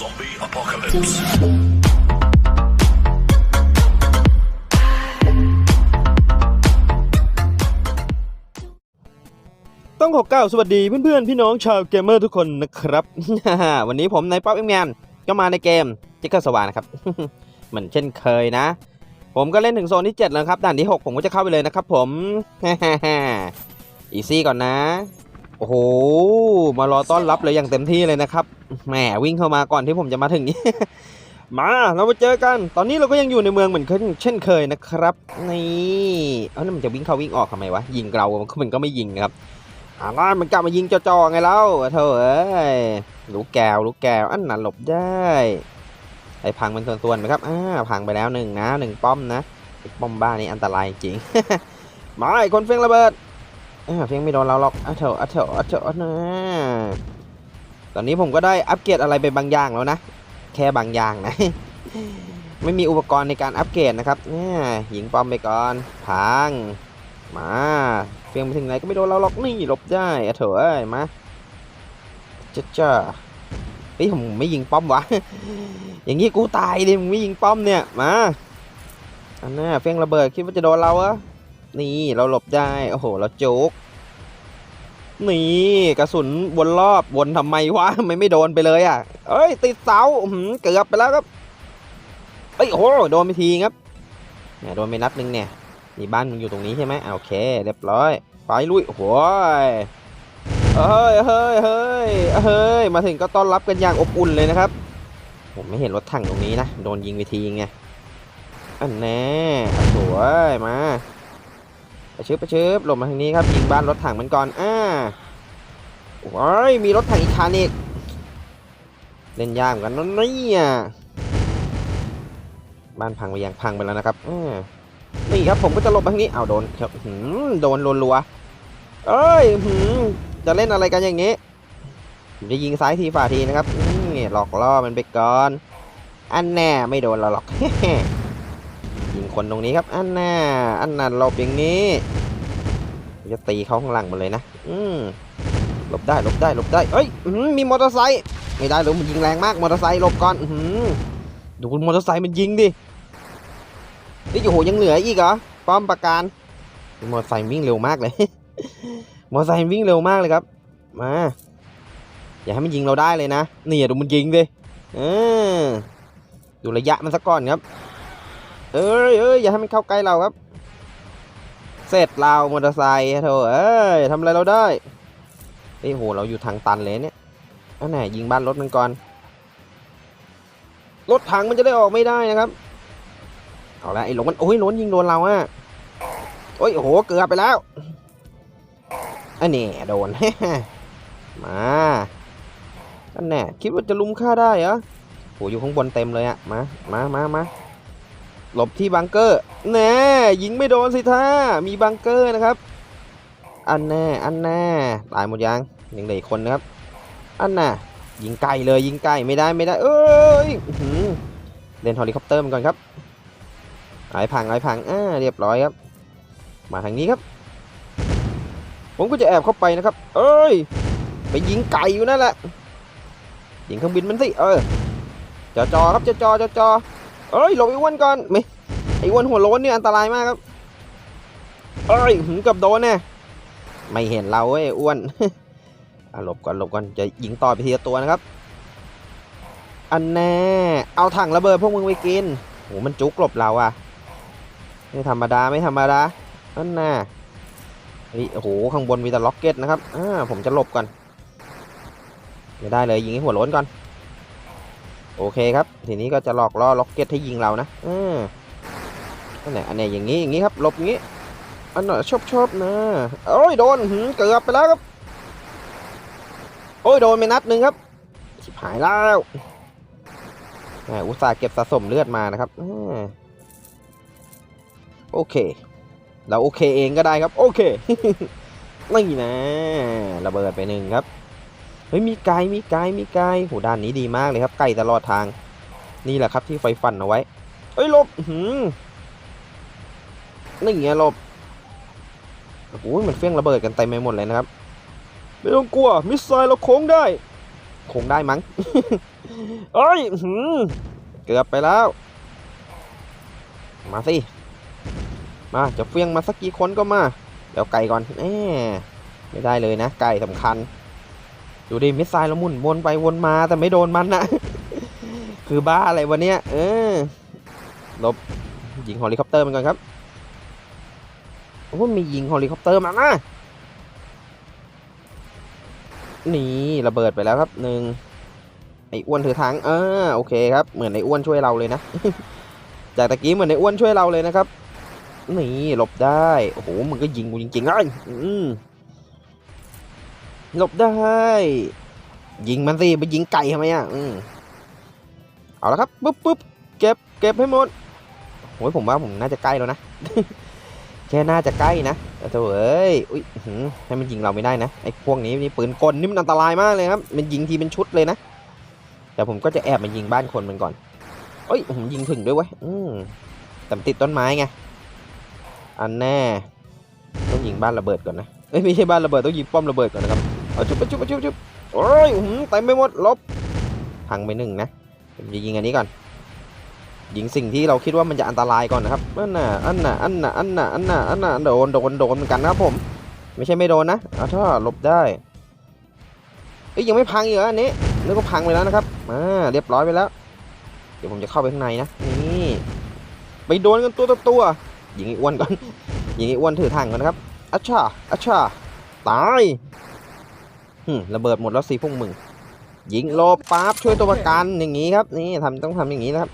Zombie apocalypse. ต้องขอกล่าวสวัสดีเพื่อนๆ พี่น้องชาวเกมเมอร์ทุกคนนะครับ วันนี้ผมนายป๊อปเอ็มแมนก็มาในเกมจิกเกอร์สวานะครับ เหมือนเช่นเคยนะ ผมก็เล่นถึงโซนที่ 7 แล้วครับ ด่านที่ 6 ผมก็จะเข้าไปเลยนะครับผม อีซี่ก่อนนะ โอ้โห มารอต้อนรับเลยอย่างเต็มที่เลยนะครับ แหมวิ่งเข้ามาก่อนที่ผมจะมาถึงนี่มาเรามาเจอกัน ตอนนี้เราก็ยังอยู่ในเมืองเหมือนเช่นเคยนะครับ นี่เอ้านั่นมันจะวิ่งเข้าวิ่งออกทำไมวะ ยิงเรา มันก็ไม่ยิงครับอ่ามันกลับมายิงจ่อๆไงเล่าเธอเอ้ย ลูกแก้วลูกแก้วอันนั้นหลบได้ ไอ้พังเป็นส่วนๆไหมครับอ่าพังไปแล้วหนึ่งนะหนึ่งป้อมนะป้อมบ้านี่อันตรายจริง มาไอ้คนเฟียงระเบิด อ่าเฟียงไม่โดนเราหรอกอะเถอะอะเถอะอะเถอะนะตอนนี้ผมก็ได้อัปเกรดอะไรไปบางอย่างแล้วนะ แค่บางอย่างนะ ไม่มีอุปกรณ์ในการอัปเกรดนะครับเนี่ยยิงปอมไปก่อนพังมาเฟียงไปถึงไหนก็ไม่โดนเราหรอกนี่หลบได้อะเถอะเอ้มาจ้าจ้าเฮ้ยผมไม่ยิงป้อมวะ อย่างงี้กูตายดิมึงไม่ยิงป้อมเนี่ย มา อันน่าเฟียงระเบิดคิดว่าจะโดนเราอะ นี่เราหลบได้ โอ้โห เราโจ๊ก นี่กระสุนวนรอบวนทำไมวะไม่ไม่โดนไปเลยอะ เอ้ย ติดเสาเกือบไปแล้วครับ เอ้ยโอ้โหโดนไปทีครับเนี่ยโดนไปนัดหนึงเนี่ยนี่บ้านมึงอยู่ตรงนี้ใช่ไหมโอเค เรียบร้อย ไปลุยโอ้ยเฮ้ยเฮ้ยเฮ้ยเฮ้ย มาถึงก็ต้อนรับกันอย่างอบอุ่นเลยนะครับ ผมไม่เห็นรถถังตรงนี้นะ โดนยิงไปทีไงอันแน่สวยมา ไปชึบไปชึบหลบมาทางนี้ครับยิงบ้านรถถังมันก่อนอ่าโอ้ยมีรถถังอีกคันอีกเล่นยากเหมือนกันนะเนี่ยบ้านพังไปยังพังไปแล้วนะครับอ่านี่ครับผมก็จะหลบมาทางนี้เอาโดนครับหืมโดนรัวๆเอ้ยหืมจะเล่นอะไรกันอย่างนี้ผมจะยิงซ้ายทีฝ่าทีนะครับนี่หลอกล่อมันไปก่อนอันแน่ไม่โดนเราหรอก ยิงคนตรงนี้ครับ อันน่อันนั้นหลบอย่างนี้ จะตีเขาข้างหลังมาเลยนะ อืมหลบได้หลบได้หลบได้เอ้ยมีมอเตอร์ไซค์ไม่ได้หรอกมันยิงแรงมากมอเตอร์ไซค์หลบก่อนอืดูมอเตอร์ไซค์มันยิงดินี่โอ้โหยังเหลืออีกเหรอป้อมประการมอเตอร์ไซค์วิ่งเร็วมากเลย มอเตอร์ไซค์วิ่งเร็วมากเลยครับ มา อย่าให้มันยิงเราได้เลยนะนี่ดูมันยิงดิเออดูระยะมันสักก่อนครับ เอ้ยเอ้ยอย่าให้มันเข้าใกล้เราครับ เสร็จเรามอเตอร์ไซค์โถเอ้ยทำอะไรเราได้เอ้โหเราอยู่ทางตันเลยเนี่ยอันไหนยิงบ้านรถมันก่อน รถถังมันจะได้ออกไม่ได้นะครับ เอาละไอ้หลงมันโอ้ยหลนยิงโดนเราอะโอ้ยโอ้โหเกือบไปแล้วอันนี้โดน มาอันแน่คิดว่าจะลุมฆ่าได้เหรอโหอยู่ข้างบนเต็มเลยอะมามามามา หลบที่บังเกอร์แน่ยิงไม่โดนสิท่ามีบังเกอร์นะครับ อันแน่อันแน่ตายหมดยังยังเหลืออีกคนนะครับ อันน่ะยิงไกลเลยยิงไกลไม่ได้ไม่ได้ เอ้ยอื้อหือเล่นเฮลิคอปเตอร์มันก่อนครับไอ้พังไอ้พังอ่าเรียบร้อยครับ มาทางนี้ครับ ผมก็จะแอบเข้าไปนะครับ เอ้ยไปยิงไก่อยู่นั่นแหละยิงเครื่องบินมันสิเออจอจอครับจอจอจอจอ เอ้ยหลบไอ้อ้วนก่อนไม่ไอ้อ้วนหัวโล้นเนี่ยอันตรายมากครับเอ้ยหืมเกับโดนแน่ไม่เห็นเราเว้ยอ้วนอะหลบก่อนหลบก่อนจะยิงต่อไปทีละตัวนะครับ อันแน่เอาถังระเบิดพวกมึงไปกินโหมันจุกหลบเราอะไม่ธรรมดาไม่ธรรมดานั่นน่ะเฮ้โอ้โหข้างบนมีแต่ล็อกเก็ตนะครับอ่าผมจะหลบก่อนไม่ได้เลยยิงให้หัวโล้นก่อน โอเคครับ ทีนี้ก็จะหลอกล่อล็อกเก็ตให้ยิงเรานะอ่าอันไหนอันไหนอย่างนี้อย่างนี้ครับหลบงี้อันไหนชอบชอบนะโอ้ยโดนเกือบไปแล้วครับ โอ้ยโดนไปนัดหนึ่งครับชิบหายแล้วอุตส่าห์เก็บสะสมเลือดมานะครับอโอเค เราโอเคเองก็ได้ครับ โอเคนี่นะ ระเบิดไปหนึ่งครับ เฮ้ยมีไก่มีไก่มีไก่โหด้านนี้ดีมากเลยครับไก่ตลอดทาง นี่แหละครับที่ไฟฟันเอาไว้เฮ้ยลบหืมนี่ไงหลบโอ้โหมันเฟี้ยงระเบิดกันเต็มไปหมดเลยนะครับไม่ต้องกลัวมิสไซล์เราโค้งได้โค้งได้มั้งเอ้ยหือเกือบไปแล้ว มาสิมาจะเฟี้ยงมาสักกี่คนก็มาเดี๋ยวไก่ก่อนแหมไม่ได้เลยนะไก่สำคัญ ดูดิมิสไซล์ล้วหมุนวนไปวนมาแต่ไม่โดนมันนะคือบ้าอะไรวะเนี้ยเออลบยิงเฮลิคอปเตอร์มันก่อนครับโอ้มียิงเฮลิคอปเตอร์มานะนี่ระเบิดไปแล้วครับหนึ่งไอ้อ้วนถือถังเออโอเคครับเหมือนไอ้อ้วนช่วยเราเลยนะ จากตะกี้เหมือนไอ้อ้วนช่วยเราเลยนะครับนี่หลบได้โอ้โหมึงก็ยิงกูจริงๆเลยอืม หลบได้ ยิงมันสิไปยิงไก่ทำไมอะอืมเอาละครับปุ๊บปุ๊บเก็บเก็บให้หมดโอ้ยผมว่าผมน่าจะใกล้แล้วนะ แค่น่าจะใกล้นะแต่เถอะเอ้ยอุ้ยให้มันยิงเราไม่ได้นะไอ้พวกนี้นี่ปืนกลนี่มันอันตรายมากเลยครับมันยิงทีเป็นชุดเลยนะแต่ผมก็จะแอบมายิงบ้านคนมันก่อนเอ้ยผมยิงถึงด้วยเว้ยอืมแต่ติดต้นไม้ไงอันแน่ต้องยิงบ้านระเบิดก่อนนะเอ้ยไม่ใช่บ้านระเบิดต้องยิงป้อมระเบิดก่อนนะครับ เอาจุบจุบจุบจุบโอ้ยอื้อหือเต็มไปหมดลบพังไปหนึ่งนะผมจะยิงอันนี้ก่อน ยิงสิ่งที่เราคิดว่ามันจะอันตรายก่อนนะครับอันน่ะอันน่ะอันน่ะอันน่ะอันน่ะอันน่ะโดนโดนโดนเหมือนกันนะครับผม ไม่ใช่ไม่โดนนะเอาถ้าหลบได้เอ้ยยังไม่พังอีกเหรออันนี้นึกว่าพังไปแล้วนะครับอ่าเรียบร้อยไปแล้ว เดี๋ยวผมจะเข้าไปข้างในนะนี่ไปโดนกันตัวต่อตัวยิงอ้วนก่อนยิงอ้วนถือถังก่อนนะครับอัชชาอัชชาตาย ระเบิดหมดแล้วสิพวกมึง ยิงโลปั๊บช่วยตัวประกันอย่างนี้ครับ นี่ทำต้องทำอย่างนี้นะครับ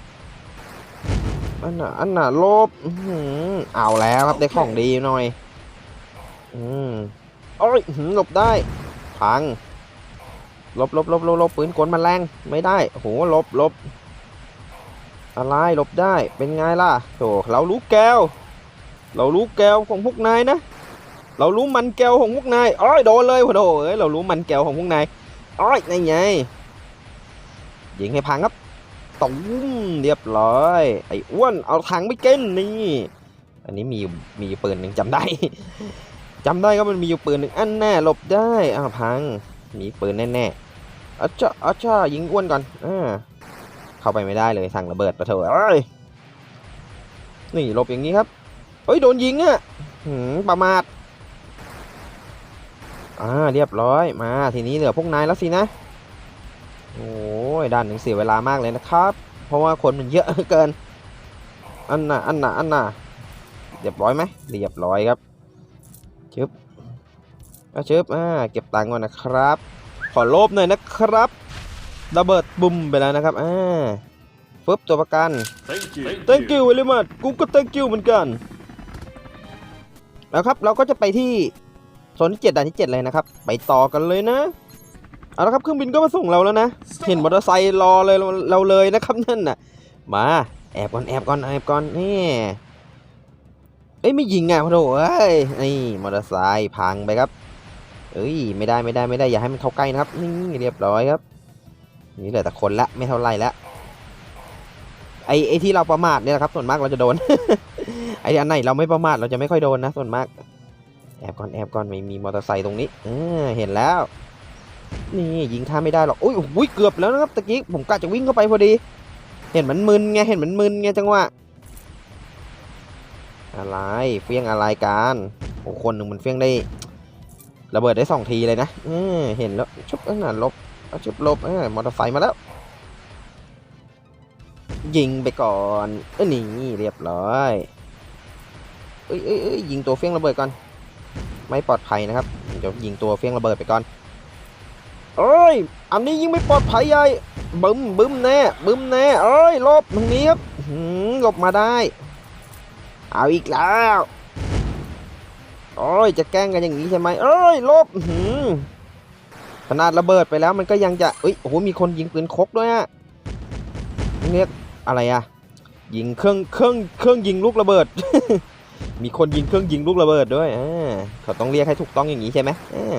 อันน่ะอันน่ะโลบอื้อเอาแล้วครับได้ของดีหน่อย อืมโอ้ยหลบได้พังหลบหลบหลบหลบหลบปืนกลมันแรงไม่ได้โหลบหลบอะไรหลบได้เป็นไงล่ะโถเรารู้แก้ว เรารู้แก้วของพวกนายนะ เรารู้มันแก้วของพวกนายอ้อยโดนเลยโอ้โหเอ้ยเรารู้มันแก้วของพวกนายอ้อยนี่ไงยิงให้พังครับตุ้มเรียบร้อย ไอ้อ้วนเอาถังไปกินนี่ อันนี้มีมีปืนหนึ่งจำได้จำได้ก็มันมีอยู่ปืนหนึ่งอันแน่หลบได้อ้าวพังมีปืนแน่ๆอัชชาอัชชายิงอ้วนก่อนอ่าเข้าไปไม่ได้เลยสั่งระเบิดไปเถอะเอ้ยนี่หลบอย่างนี้ครับเฮ้ยโดนยิงอะหืมประมาท อ่าเรียบร้อยมาทีนี้เหลือพวกนายแล้วสินะโอ้ยด้านหนึ่งเสียเวลามากเลยนะครับ เพราะว่าคนมันเยอะเกิน อันน่ะอันน่ะอันน่ะเรียบร้อยไหมเรียบร้อยครับชึบอะชึบอ่าเก็บตังค์ก่อนนะครับ ขอโลบหน่อยนะครับระเบิดบุ้มไปแล้วนะครับอ่าฟึบตัวประกัน Thank you. thank you very much กูก็ thank you เหมือนกันแล้วครับเราก็จะไปที่ โซนที่7ด่านที่ 7 เลยนะครับ ไปต่อกันเลยนะ เอาละครับเครื่องบินก็มาส่งเราแล้วนะ เห็นมอเตอร์ไซค์รอเลยเราเลยนะครับนั่นน่ะ มาแอบก่อนแอบก่อนแอบก่อนนี่เอ้ยไม่ยิงอะพะโถเอ้ยนี่มอเตอร์ไซค์พังไปครับ เอ้ยไม่ได้ไม่ได้ไม่ได้อย่าให้มันเข้าใกล้นะครับนี่เรียบร้อยครับ นี่เหลือแต่คนละไม่เท่าไรละไอไอที่เราประมาทเนี่ยนะครับส่วนมากเราจะโดนไออันไหนเราไม่ประมาทเราจะไม่ค่อยโดนนะส่วนมาก แอบก่อนแอบก่อนไม่มีมอเตอร์ไซค์ตรงนี้เออเห็นแล้ว นี่ยิงท่าไม่ได้หรอกอุ้ยอุ้ยเกือบแล้วนะครับตะกี้ผมกะจะวิ่งเข้าไปพอดี เห็นมันมึนไงเห็นมันมึนไงจังหวะอะไรเฟี้ยงอะไรกันโอ้คนหนึ่งมันเฟี้ยงได้ระเบิดได้สองทีเลยนะเออเห็นแล้วชุบเออน่ะลบชุบลบเออมอเตอร์ไซค์มาแล้ว ยิงไปก่อนเออนี่เรียบร้อยเอ้ยเอ้ยยิงตัวเฟี้ยงระเบิดก่อน ไม่ปลอดภัยนะครับเดี๋ยวยิงตัวเฟี้ยงระเบิดไปก่อนเอ้ย อันนี้ยิงไม่ปลอดภัยใหญ่บึ้มบึ้มแน่บึ้มแน่เอ้ยลบตรงนี้ครับหืมลบมาได้ เอาอีกแล้วโอ้ยจะแกล้งกันอย่างนี้ใช่ไหมเอ้ยลบหืมขนาดระเบิดไปแล้วมันก็ยังจะเอ้ยโอ้โหมีคนยิงปืนคกด้วยอะเรียกอะไรอะยิงเครื่องเครื่องเครื่องยิงลูกระเบิด มีคนยิงเครื่องยิงลูกระเบิดด้วยอ่าเขาต้องเรียกให้ถูกต้องอย่างนี้ใช่ไหมอ่า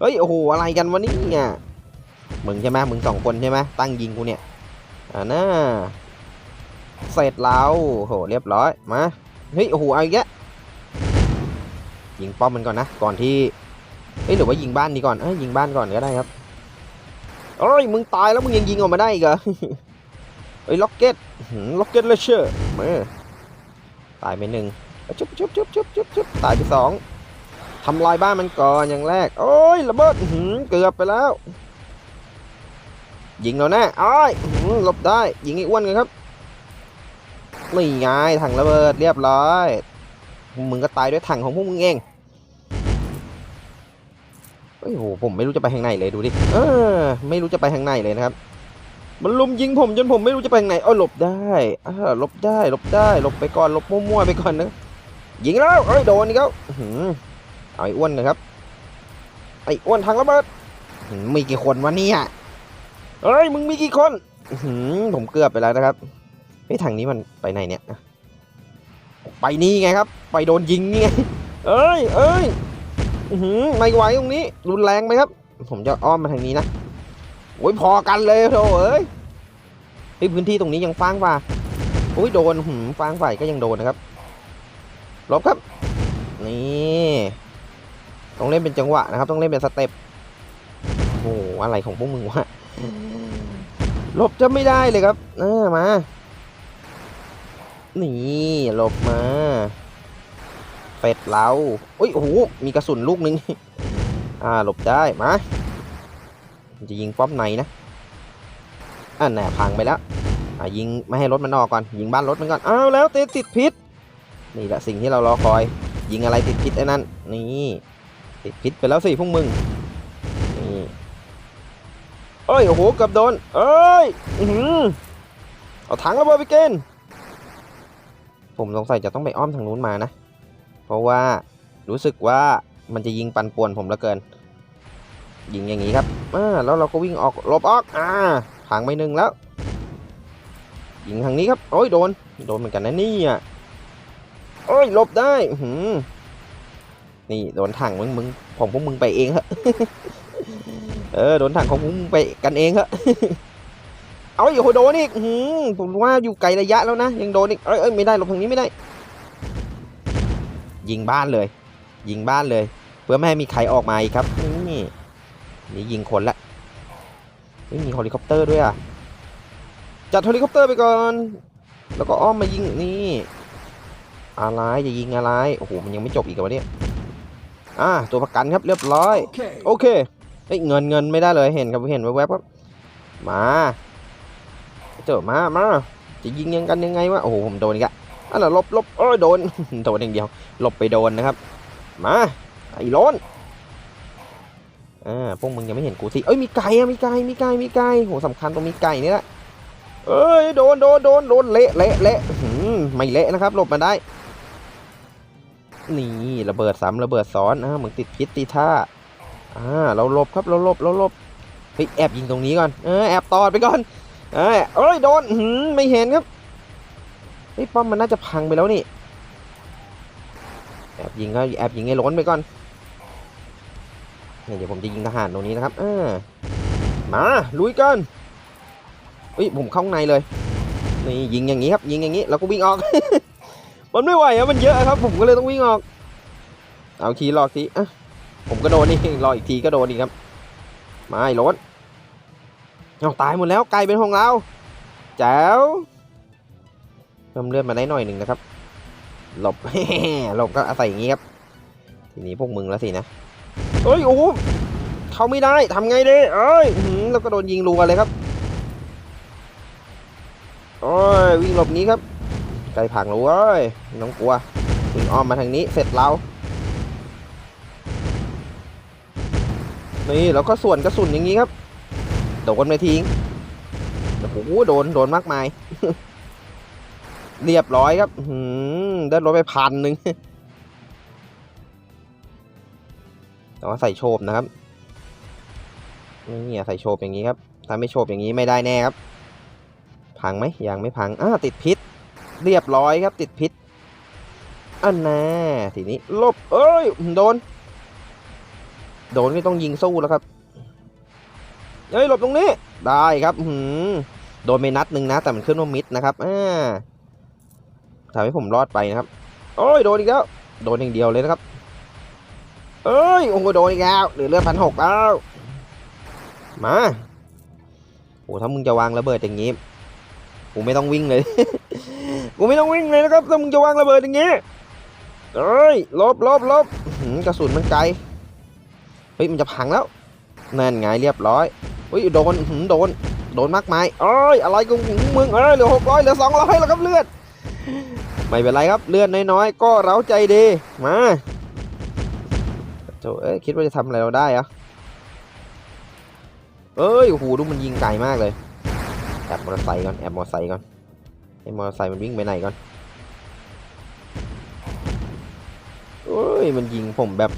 เฮ้ยโอ้โหอะไรกันวะนี่ยมึงใช่ไหมมึงสองคนใช่ไหมตั้งยิงกูเนี่ยอ่าน่าเสร็จแล้วโหเรียบร้อยมาเฮ้ยโอ้โหเอาอีกแล้วยิงป้อมมันก่อนนะก่อนที่เฮ้ยหรือว่ายิงบ้านดีก่อนเอ้ยยิงบ้านก่อนก็ได้ครับเอ้ยมึงตายแล้วมึงยังยิงออกมาได้อีกเหรอเอ้ยล็อกเก็ตล็อกเก็ตเลเชอร์มาตายไปหนึ่ง ชุบชุบชุบชุบชุบชุบตายไปสองทำลายบ้านมันก่อนอย่างแรก โอ้ยระเบิดเกือบไปแล้ว ยิงเราแน่อ้ายหลบได้ ยิงไอ้อ้วนกันครับไม่ไงถังระเบิดเรียบร้อยมึงก็ตายด้วยถังของพวกมึงเองเฮ้โหผมไม่รู้จะไปทางไหนเลยดูดิเออไม่รู้จะไปทางไหนเลยนะครับ มันลุมยิงผมจนผมไม่รู้จะไปทางไหนเอ้ยหลบได้อ่าหลบได้หลบได้หลบไปก่อนหลบมั่วๆไปก่อนนะ ยิงแล้วเอ้ยโดนอีกแล้วเอาไอ้อ้วนนะครับ ไอ้อ้วนถังระเบิดมีกี่คนวะเนี่ยเอ้ยมึงมีกี่คนผมเกือบไปแล้วนะครับเฮ้ทางนี้มันไปไหนเนี่ยอะไปนี่ไงครับ ไปโดนยิงนี่ไงเอ้ยเอ้ยหือไม่ไหวตรงนี้ รุนแรงไหมครับ ผมจะอ้อมมาทางนี้นะโอ้ยพอกันเลยโธ่เอ้ยเฮ้พื้นที่ตรงนี้ยังฟางป่าโอ้ยโดนหืมฟางฝ่ายก็ยังโดนนะครับ ลบครับ นี่ต้องเล่นเป็นจังหวะนะครับ ต้องเล่นเป็นสเต็ปโอ้โหอะไรของพวกมึงวะหลบจะไม่ได้เลยครับเออมา นี่หลบมาเป็ดเราอุ้ยโอ้โห มีกระสุนลูกนึง อ่า หลบได้ มา จะยิงป้อมในนะอันน่พังไปแล้ว อ่ายิงไม่ให้รถมันออกก่อน ยิงบ้านรถมันก่อน อ้าวแล้วติดติดพิษ นี่แหละสิ่งที่เรารอคอย ยิงอะไรติดพิษไอ้นั่น นี่ติดพิษไปแล้วสิพวกมึง นี่เอ้ย โอ้โหเกือบโดน เอ้ย อื้อเอาถังระเบิดไปเกณฑ์ผมสงสัยจะต้องไปอ้อมทางนู้นมานะ เพราะว่ารู้สึกว่ามันจะยิงปันป่วนผมเหลือเกิน ยิงอย่างนี้ครับอ่าแล้วเราก็วิ่งออกหลบออกอ่าพังไปหนึ่งแล้ว ยิงทางนี้ครับ โอ้ยโดน โดนเหมือนกันนะนี่อะ โอ้ยหลบได้หือนี่โดนถังมึงมึงของพวกมึงไปเองเหอะเออโดนถังของพวกมึงไปกันเองเหอะเอาอีกโหโดนอีกหือผมว่าอยู่ไกลระยะแล้วนะยังโดนอีกเอ้ยเอ้ยไม่ได้หลบทางนี้ไม่ได้ ยิงบ้านเลย ยิงบ้านเลย เพื่อไม่ให้มีใครออกมาอีกครับนี่นี่ยิงคนละเฮ้ยมีเฮลิคอปเตอร์ด้วยอะจัดเฮลิคอปเตอร์ไปก่อน แล้วก็อ้อมมายิงนี่ อะไรจะยิงอะไรโอ้โหมันยังไม่จบอีกเหรอวะเนี่ยอ่าตัวประกันครับเรียบร้อย Okay. โอเคเฮ้ยเงินเงินไม่ได้เลยเห็นครับเห็นแวบๆครับมาเจอมามาจะยิงยังกันยังไงวะโอ้โหผมโดนอีกอะอันน่ะหลบหลบโอ้ยโดนโดนอย่างเดียวหลบไปโดนนะครับ มาไอ้โล้นอ่าพวกมึงยังไม่เห็นกูสิเอ้ยมีไก่อะมีไก่มีไก่มีไก่โหสำคัญตรงมีไก่นี่แหละเอ้ยโดนโดนโดนโดนเละเละเละอื้อหือไม่เละนะครับหลบมาได้ นี่ระเบิดซ้ำระเบิดซ้อนอ่ามึงติดพิษตีท่าอ่าเราหลบครับเราหลบเราหลบเฮ้ยแอบยิงตรงนี้ก่อนเออแอบตอดไปก่อนเอยเอ้ยโดนหือไม่เห็นครับเฮ้ยป้อมมันน่าจะพังไปแล้วนี่แอบยิงครับแอบยิงไอ้ล้นไปก่อนเนี่ยเดี๋ยวผมจะยิงทหารตรงนี้นะครับอ่ามาลุยกันเฮ้ยผมเข้าในเลยนี่ยิงอย่างนี้ครับยิงอย่างนี้แล้วก็วิ่งออก มันไม่ไหวอะมันเยอะครับ ผมก็เลยต้องวิ่งออก เอาทีรอทีอะผมก็โดนนี่รออีกทีก็โดนอีกครับมาไอ้รถเอาตายหมดแล้วไกลเป็นของเราแจ๋วเพิ่มเลือดมาได้หน่อยหนึ่งนะครับ หลบหลบก็อาศัยอย่างนี้ครับ ทีนี้พวกมึงแล้วสินะเอ้ยโอ้เขาไม่ได้ทำไงดีเอ้ยแล้วก็โดนยิงรัวเลยครับโอ้ยวิ่งหลบนี้ครับ ไกลผังแล้วเว้ยไม่ต้องกลัววิ่งอ้อมมาทางนี้เสร็จเรานี่แล้วก็ส่วนกระสุนอย่างนี้ครับโดนไปทิ้งโอ้โหโดนโดนมากมาย เรียบร้อยครับหือได้รถไปพันหนึ่งแต่ว่าใส่โชบนะครับนี่ใส่โชบอย่างนี้ครับถ้าไม่โชบอย่างนี้ไม่ได้แน่ครับ พังไหมยังไม่พังอ้าติดพิษ เรียบร้อยครับติดพิษอันน่ทีนี้ลบเอ้ยโดน โดนนี่ต้องยิงสู้แล้วครับเฮ้ยหลบตรงนี้ได้ครับหือโดนไปนัดหนึ่งนะ แต่มันขึ้นว่ามิดนะครับอ่าทำให้ผมรอดไปนะครับ โอ้ยโดนอีกแล้วโดนอย่างเดียวเลยนะครับ เอ้ยโอ้โหโดนอีกแล้วเหลือเลือดพันหกแล้วมาโอ้ถ้ามึงจะวางระเบิดอย่างงี้กูไม่ต้องวิ่งเลย กูไม่ต้องวิ่งเลยนะครับถ้ามึงจะวางระเบิดอย่างงี้เอ้ยลบลบลบอื้อหือกระสุนมันไกลเฮ้ยมันจะพังแล้วนั่นไงเรียบร้อยเฮ้ยโดนหือโดนโดนมากมายเอ้ยอะไรของมึงเอ้ยเหลือหกร้อยเหลือสองร้อยแล้วครับเลือดไม่เป็นไรครับเลือดน้อยๆก็เร้าใจดีมาโจเอ้ยคิดว่าจะทำอะไรเราได้อะเอ้ยโอ้โหดูมันยิงไกลมากเลยแอบมอเตอร์ไซค์ก่อนแอบมอเตอร์ไซค์ก่อน ให้มอเตอร์ไซค์มันวิ่งไปไหนก่อนเอ้ยมันยิงผมแบบ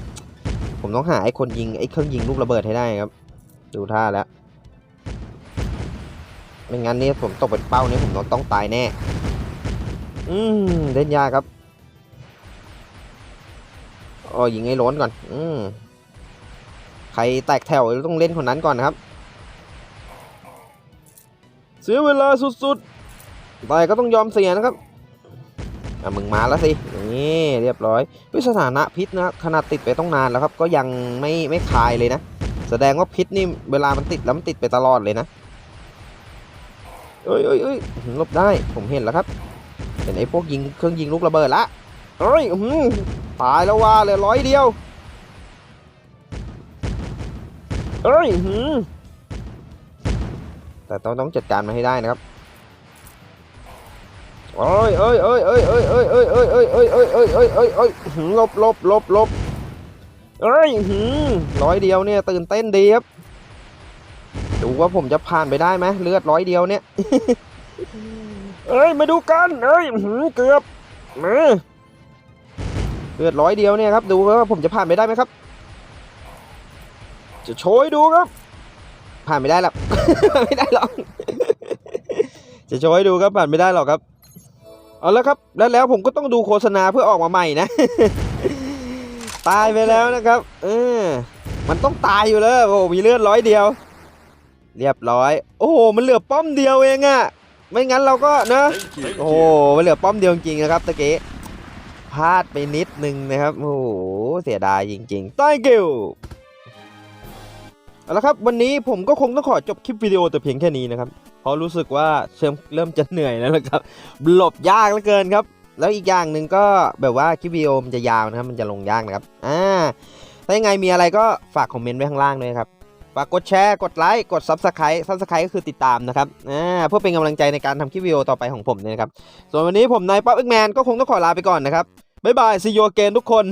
ผมต้องหาไอ้คนยิงไอ้เครื่องยิงลูกระเบิดให้ได้ครับ ดูท่าแล้วไม่งั้นนี่ผมตกเป็นเป้านี่ผมต้องตายแน่ อืมเล่นยากครับอ๋อยิงไอ้ล้นก่อน อืมใครแตกแถวต้องเล่นคนนั้นก่อนนะครับ เสียเวลาสุดๆ ต่ก็ต้องยอมเสียนะครับอะมึงมาแล้วสินี่เรียบร้อยวิสถานะพิษนะขนาดติดไปต้องนานแล้วครับ ก็ยังไม่ไม่คลายเลยนะ แสดงว่าพิษนี่เวลามันติดแล้วมันติดไปตลอดเลยนะเอ้ยเอ้ยเอ้ยลบได้ผมเห็นแล้วครับเป็นไอ้พวกยิงเครื่องยิงลูกระเบิดละเอ้ยหือตายแล้วว่าเลยร้อยเดียวเอ้ยหือแต่ต้องต้องจัดการมันให้ได้นะครับ เอ้ยเอ้ยเอ้ยเอ้ยเอ้ยเอ้ยเอ้ยเอ้ยเอ้ยเอ้ยเอ้ยเอ้ยเอ้ยเอ้ยเอ้ยหลบหลบหลบหลบเอ้ยหือร้อยเดียวเนี่ยตื่นเต้นดีครับดูว่าผมจะผ่านไปได้ไหมเลือดร้อยเดียวเนี่ยเอ้ยมาดูกันเอ้ยหือเกือบมาเลือดร้อยเดียวเนี่ยครับดูว่าผมจะผ่านไปได้ไหมครับ จะโชยดูครับ ผ่านไม่ได้หรอกไม่ได้หรอกจะโชยดูครับผ่านไม่ได้หรอกครับ เอาแล้วครับแล้วแล้วผมก็ต้องดูโฆษณาเพื่อออกมาใหม่นะ ตายไปแล้วนะครับ เออ มันต้องตายอยู่แล้วโอ้โหมีเลือดร้อยเดียว เรียบร้อย โอ้โหมันเหลือป้อมเดียวเองอะไม่งั้นเราก็นะโอ้โหมันเหลือป้อมเดียวจริงนะครับตะเกีพลาดไปนิดนึงนะครับโอ้โหเสียดายจริงๆ thank you เอาละครับ วันนี้ผมก็คงต้องขอจบคลิปวิดีโอแต่เพียงแค่นี้นะครับ ราะรู้สึกว่าเชิมเริ่มจะเหนื่อยแล้วนะครับหลบยากเหลือเกินครับ แล้วอีกอย่างหนึ่งก็แบบว่าคลิปวิดีโอมันจะยาวนะครับ มันจะลงยากนะครับอ่าถ้ายังไงมีอะไรก็ฝากคอมเมนต์ไว้ข้างล่างด้วยครับฝากกดแชร์ กดไลค์ กด Subscribe Subscribe ก็คือติดตามนะครับอ่าเพื่อเป็นกำลังใจในการทำคลิปวิดีโอต่อไปของผมนะครับ ส่วนวันนี้ผมนายป๊อปอ็กแมนก็คงต้องขอลาไปก่อนนะครับ บ๊ายบาย see you again ทุกคน